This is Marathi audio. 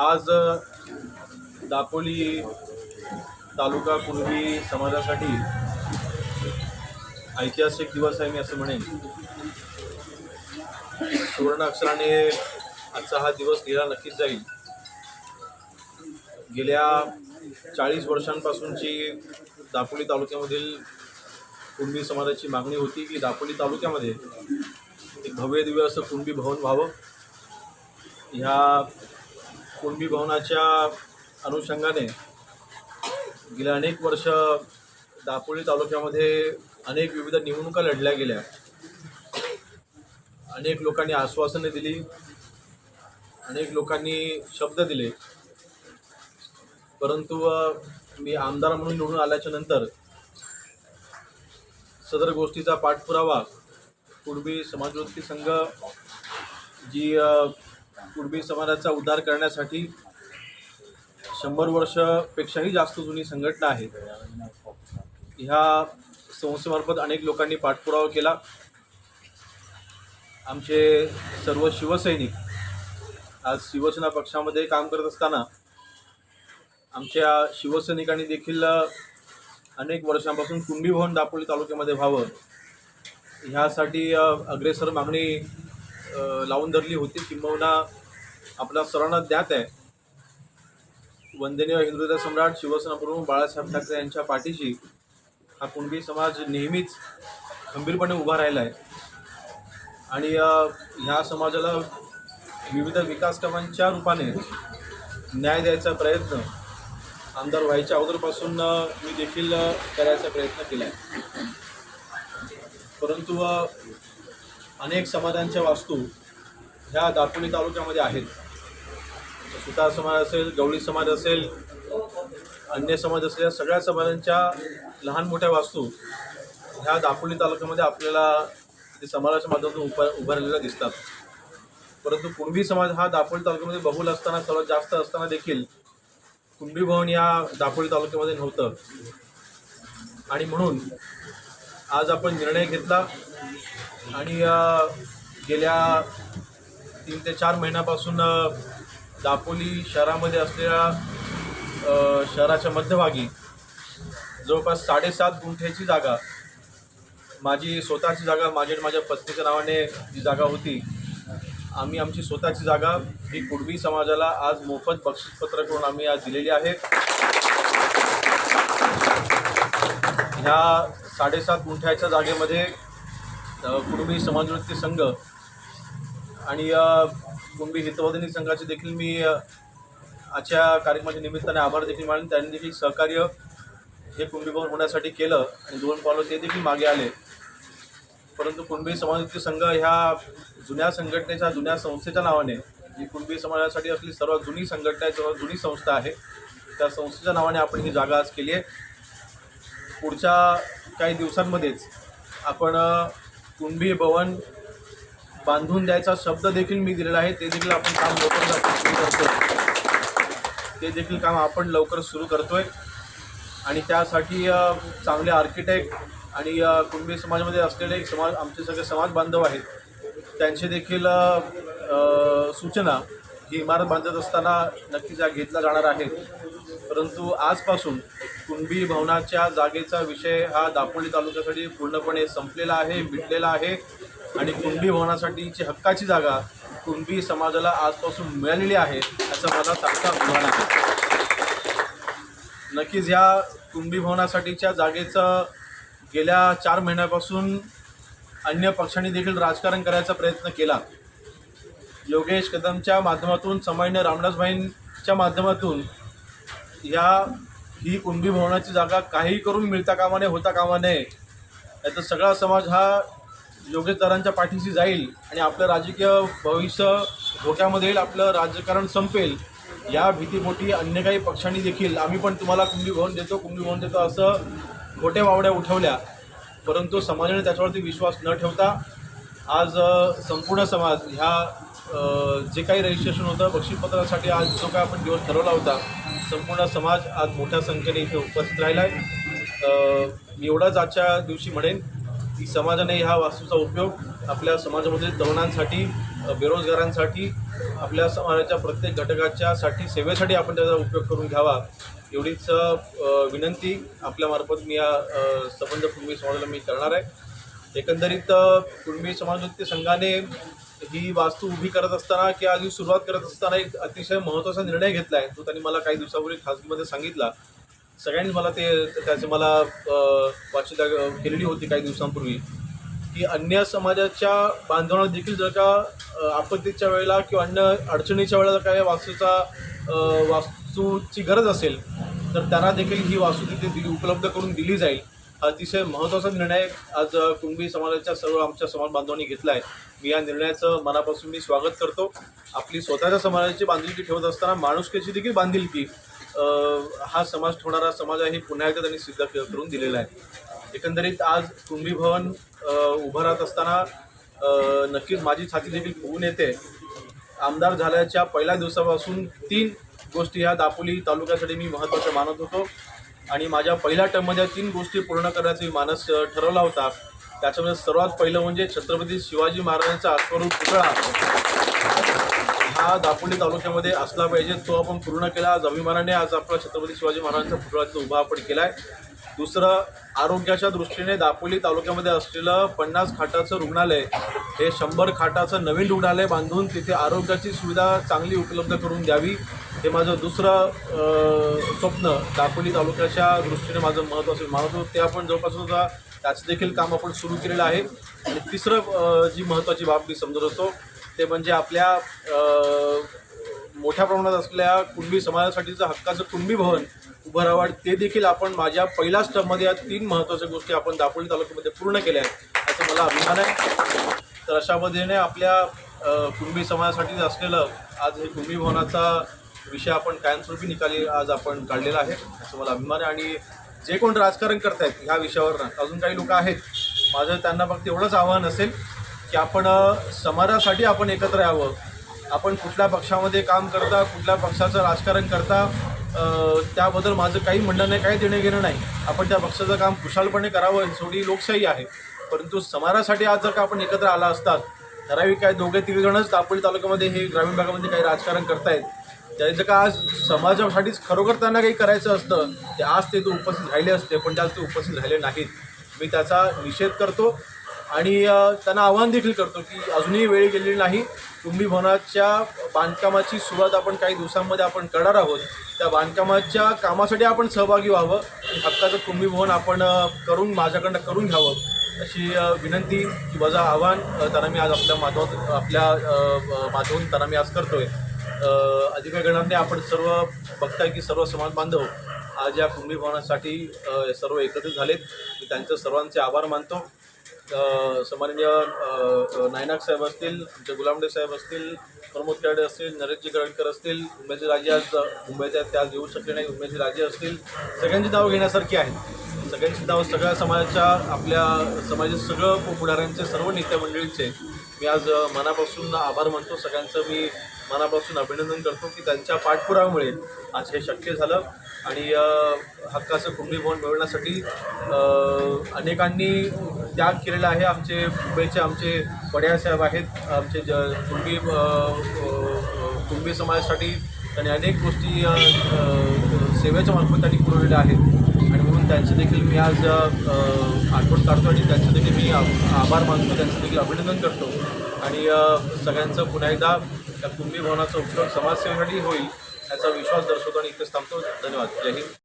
आज दापोली तालुका कुणबी समाजासाठी ऐतिहासिक दिवस आहे मी असं म्हणेन. सुवर्ण अक्षराने आजचा हा दिवस लिहिला नक्कीच जाईल. गेल्या चाळीस वर्षांपासूनची दापोली तालुक्यामधील कुणबी समाजाची मागणी होती की दापोली तालुक्यामध्ये एक भव्य दिव्य असं कुणबी भवन व्हावं. ह्या कुणबी भवनाच्या अनुषंगाने गेल्या अनेक वर्ष दापोली तालुक्यामध्ये अनेक विविध निवडणुका लढल्या गेल्या. अनेक लोकांनी आश्वासने दिली. अनेक लोकांनी शब्द दिले. परंतु मी आमदार म्हणून निवडून आल्याच्यानंतर सदर गोष्टीचा पाठपुरावा कुणबी समाजवृत्ती संघ जी कुणबी समाजाचा उद्धार करण्यासाठी शंभर वर्षपेक्षाही जास्त जुनी संघटना आहे ह्या संस्थेमार्फत अनेक लोकांनी पाठपुरावा केला. आमचे सर्व शिवसैनिक आज शिवसेना पक्षामध्ये काम करत असताना आमच्या शिवसैनिकांनी देखील अनेक वर्षांपासून कुंभी भवन दापोली तालुक्यामध्ये व्हावं. ह्यासाठी अग्रेसर मागणी लावून धरली होती. किंबहुना आपला सर्वांना ज्ञात आहे. वंदनीय हिंदू सम्राट शिवसेना प्रमुख बाळासाहेब ठाकरे यांच्या पाठीशी हा कुणबी समाज नेहमीच खंबीरपणे उभा राहिला आहे आणि ह्या समाजाला विविध विकास कामांच्या रूपाने न्याय द्यायचा प्रयत्न आमदार व्हायच्या अगोदरपासून मी देखील करायचा प्रयत्न केला आहे परंतु अनेक समाजांच्या वास्तू ह्या दापोली तालुक्यामध्ये आहेत. सुतार समाज असेल गवळी समाज असेल अन्य समाज असेल या सगळ्या समाजांच्या लहान मोठ्या वास्तू ह्या दापोली तालुक्यामध्ये आपल्याला ते समाजाच्या माध्यमातून उभा उभारलेल्या दिसतात. परंतु कुणबी समाज हा दापोली तालुक्यामध्ये बहुल असताना सर्वात जास्त असताना देखील कुणबी भवन या दापोली तालुक्यामध्ये नव्हतं. आणि म्हणून आज आपण निर्णय घेतला आणि गेल्या तीन ते चार महिन्यापासून दापोली शहरामध्ये असलेल्या शहराच्या मध्यभागी जवळपास साडेसात गुंठ्याची जागा माझी स्वतःची जागा माझी आणि माझ्या पत्नीच्या नावाने जी जागा होती आम्ही आमची स्वतःची जागा ही कुडवी समाजाला आज मोफत बक्षीसपत्र करून आम्ही आज दिलेली आहे. ह्या साडेसात गुंठ्याच्या जागेमध्ये कुटुंबी कुणबी समाजवृत्ती संघ आणि कुटुंबी कुणबी हितवर्धनी संघाचे देखील मी आजच्या कार्यक्रमाच्या निमित्ताने आभार देखील मानले त्यांनी देखील सहकार्य हे कुणबी भवन होण्यासाठी केलं आणि दोन पावलं ते देखील मागे आले. परंतु कुणबी समाजवृत्ती संघ ह्या जुन्या संघटनेच्या जुन्या संस्थेच्या नावाने जी कुणबी समाजासाठी असली सर्वात जुनी संघटना आहे सर्वात जुनी संस्था आहे त्या संस्थेच्या नावाने आपण ही जागा आज केली आहे. पुढच्या काही दिवसांमध्येच आपण कुंभी भवन बांधून द्यायचा शब्द देखील मी दिलेला आहे. ते देखील आपण काम लवकर सुरू करतोय. ते देखील काम आपण लवकर सुरू करतोय. आणि त्यासाठी चांगले आर्किटेक्ट आणि कुंभी कुणबी समाजामध्ये असलेले एक समाज आमचे सगळे समाज बांधव आहेत. त्यांचे देखील सूचना ही इमारत बांधत असताना नक्कीच या घेतला जाणार आहे परंतु आजपासून कुणबी भवनाच्या जागेचा विषय हा दापोली तालुक्यासाठी पूर्णपणे संपलेला आहे मिटलेला आहे आणि कुणबी भवनासाठीची हक्काची जागा कुणबी समाजाला आजपासून मिळालेली आहे याचा मला चांगला अभिमान आहे. नक्कीच ह्या कुणबी भवनासाठीच्या जागेचं गेल्या चार महिन्यापासून अन्य पक्षांनी देखील राजकारण करायचा प्रयत्न केला. योगेश कदमच्या माध्यमातून समान्य रामदासभाईंच्या माध्यमातून या ही कुणबी भवनाची जागा काही करून मिळता कामा नये होता कामा नये. याचा सगळा समाज हा योगेशदारांच्या पाठीशी जाईल आणि आपलं राजकीय भविष्य धोक्यामध्ये येईल आपलं राजकारण संपेल. या भीतीपोटी अन्य काही पक्षांनी देखील आम्ही पण तुम्हाला कुंभी भवन देतो कुंभी भवन देतो असं खोट्या वावड्या उठवल्या. परंतु समाजाने त्याच्यावरती विश्वास न ठेवता आज संपूर्ण समाज ह्या जे काही रजिस्ट्रेशन होतं बक्षीसपत्रासाठी आज जो काय आपण दिवस ठरवला होता संपूर्ण समाज आज मोठ्या संख्येने इथे उपस्थित राहिला आहे. एवढाच आजच्या दिवशी म्हणेन की समाजाने ह्या वास्तूचा उपयोग आपल्या समाजामध्ये तरुणांसाठी बेरोजगारांसाठी आपल्या समाजाच्या प्रत्येक घटकाच्यासाठी सेवेसाठी आपण त्याचा उपयोग करून घ्यावा एवढीच विनंती आपल्यामार्फत मी या संबंध कुणबी समाजाला मी करणार आहे. एकंदरीत अ, कुणबी समाजवृत्ती संघाने ही वास्तू उभी करत असताना किंवा आधी सुरुवात करत असताना एक अतिशय महत्त्वाचा निर्णय घेतला आहे तो त्यांनी मला काही दिवसापूर्वी खाजगीमध्ये सांगितला. सगळ्यांनी मला ते त्याचे मला वाचिता केलेली होती काही दिवसांपूर्वी. की अन्य समाजाच्या बांधवांना देखील जर का आपत्तीच्या वेळेला किंवा अन्य अडचणीच्या वेळेला जर काही वास्तूचा वास्तूची गरज असेल तर त्यांना देखील ही वास्तू तिथे दिली उपलब्ध करून दिली जाईल. अतिशय महत्त्वाचा निर्णय आज कुणबी समाजाच्या सर्व आमच्या समाज बांधवांनी घेतला आहे. मी या निर्णयाचं मनापासून मी स्वागत करतो. आपली स्वतःच्या समाजाची बांधिलकी ठेवत असताना माणुसकीची देखील बांधिलकी हा समाज ठेवणारा समाज आहे हे पुन्हा एकदा त्यांनी सिद्ध करून दिलेला आहे. एकंदरीत आज कुणबी भवन उभं राहत असताना नक्कीच माझी छाती देखील होऊन येते. आमदार झाल्याच्या पहिल्या दिवसापासून तीन गोष्टी ह्या दापोली तालुक्यासाठी मी महत्त्वाच्या मानत होतो. आणि माझ्या पहिल्या टर्ममध्ये तीन गोष्टी पूर्ण करण्याचा मी मानस ठरवला होता. त्याच्यामध्ये सर्वात पहिलं म्हणजे छत्रपती शिवाजी महाराजांचा अश्वरूप पुतळा हा दापोली तालुक्यामध्ये असला पाहिजे तो आपण पूर्ण केला. आज अभिमानाने आज आपला छत्रपती शिवाजी महाराजांचा पुतळा उभा आपण केला आहे दुसरं आरोग्याच्या दृष्टीने दापोली तालुक्यामध्ये असलेलं पन्नास खाटाचं रुग्णालय हे शंभर खाटाचं नवीन रुग्णालय बांधून तिथे आरोग्याची सुविधा चांगली उपलब्ध करून द्यावी हे माझं दुसरं स्वप्न. दापोली तालुक्याच्या दृष्टीने माझं महत्त्वाचं मानत ते आपण जवळपास सुद्धा त्याचं देखील काम आपण सुरू केलेलं आहे. आणि तिसरं जी महत्त्वाची बाब मी समजत होतो ते म्हणजे आपल्या मोठ्या प्रमाणात असलेल्या कुणबी समाजासाठीचं हक्काचं कुणबी भवन उभं राहावं ते देखील आपण माझ्या पहिल्याच टर्ममध्ये या तीन महत्त्वाच्या गोष्टी आपण दापोली तालुक्यामध्ये पूर्ण केल्या आहेत असं मला अभिमान आहे. तर अशा पद्धतीने आपल्या कुणबी समाजासाठीच असलेलं आज हे कुणबी भवनाचा विषय आपण कायमस्वरूपी निकाली आज आपण काढलेला आहे असं मला अभिमान आहे. आणि जे कोण राजकारण करतायत ह्या विषयावर अजून काही लोक आहेत माझं त्यांना फक्त एवढंच आव्हान असेल की आपण समाजासाठी आपण एकत्र यावं आपण कुठल्या पक्षामध्ये काम करता कुठल्या पक्षाचं राजकारण करता त्याबद्दल माझं काही म्हणणं नाही काही देणं घेणं नाही. आपण त्या पक्षाचं काम कुशालपणे करावं थोडी लोकशाही आहे. परंतु समाजासाठी आज जर का आपण एकत्र आला असतात ठराविक काय दोघे तिघे जणच दापोली तालुक्यामध्ये हे ग्रामीण भागामध्ये काही राजकारण करतायत. त्याचं का आज समाजासाठीच खरोखर त्यांना काही करायचं असतं ते आज ते तो उपस्थित राहिले असते पण त्याच ते उपस्थित राहिले नाहीत. मी त्याचा निषेध करतो. आणि त्यांना आव्हान देखील करतो की अजूनही वेळ गेलेली नाही. कुंभी भवनाच्या बांधकामाची सुरुवात आपण काही दिवसांमध्ये आपण करणार आहोत. त्या बांधकामाच्या कामासाठी आपण सहभागी व्हावं. आणि हक्काचं कुंभी भवन आपण करून माझ्याकडनं करून घ्यावं. अशी विनंती की माझं आव्हान त्यांना मी आज आपल्या माध्यमात आपल्या माध्यमातून त्यांना मी आज करतोय. अ, काही आपण सर्व बघताय की सर्व समाज बांधव आज या कुंभी भवनासाठी सर्व एकत्रित झालेत. मी त्यांचं सर्वांचे आभार मानतो. सन्माननीय अ, नायनाक साहेब असतील आमचे गुलामडे साहेब असतील प्रमोद खेळाडे असतील नरेशजी गडकर असतील उमेदजी राजे आज मुंबईत आहेत त्या येऊ शकले नाही उमेदजी राजे असतील. सगळ्यांची नावं घेण्यासारखी आहेत. सगळ्यांची नावं सगळ्या समाजाच्या आपल्या समाजाचे सगळं पुढाऱ्यांचे सर्व नेत्या मंडळींचे. मी आज मनापासून आभार मानतो. सगळ्यांचं मी मनापासून अभिनंदन करतो की त्यांच्या पाठपुरामुळे आज हे शक्य झालं. आणि हक्काचं कुंभी भवन मिळवण्यासाठी अनेकांनी त्याग केलेला आहे. आमचे मुंबईचे आमचे वड्यासाहेब आहेत. आमचे ज कुंभी अ, कुंभी समाजासाठी त्यांनी अनेक गोष्टी सेवेच्या मार्फत त्यांनी पुरवलेल्या आहेत. आणि म्हणून त्यांचे देखील मी आज आठवण काढतो आणि त्यांचं देखील मी आभार मानतो. त्यांचं देखील अभिनंदन करतो. आणि सगळ्यांचं पुन्हा एकदा त्या कुंभी भवनाचा उपयोग समाजसेवेसाठी होईल याचा विश्वास दर्शवतो आणि इथेच थांबतो. धन्यवाद. जय हिंद.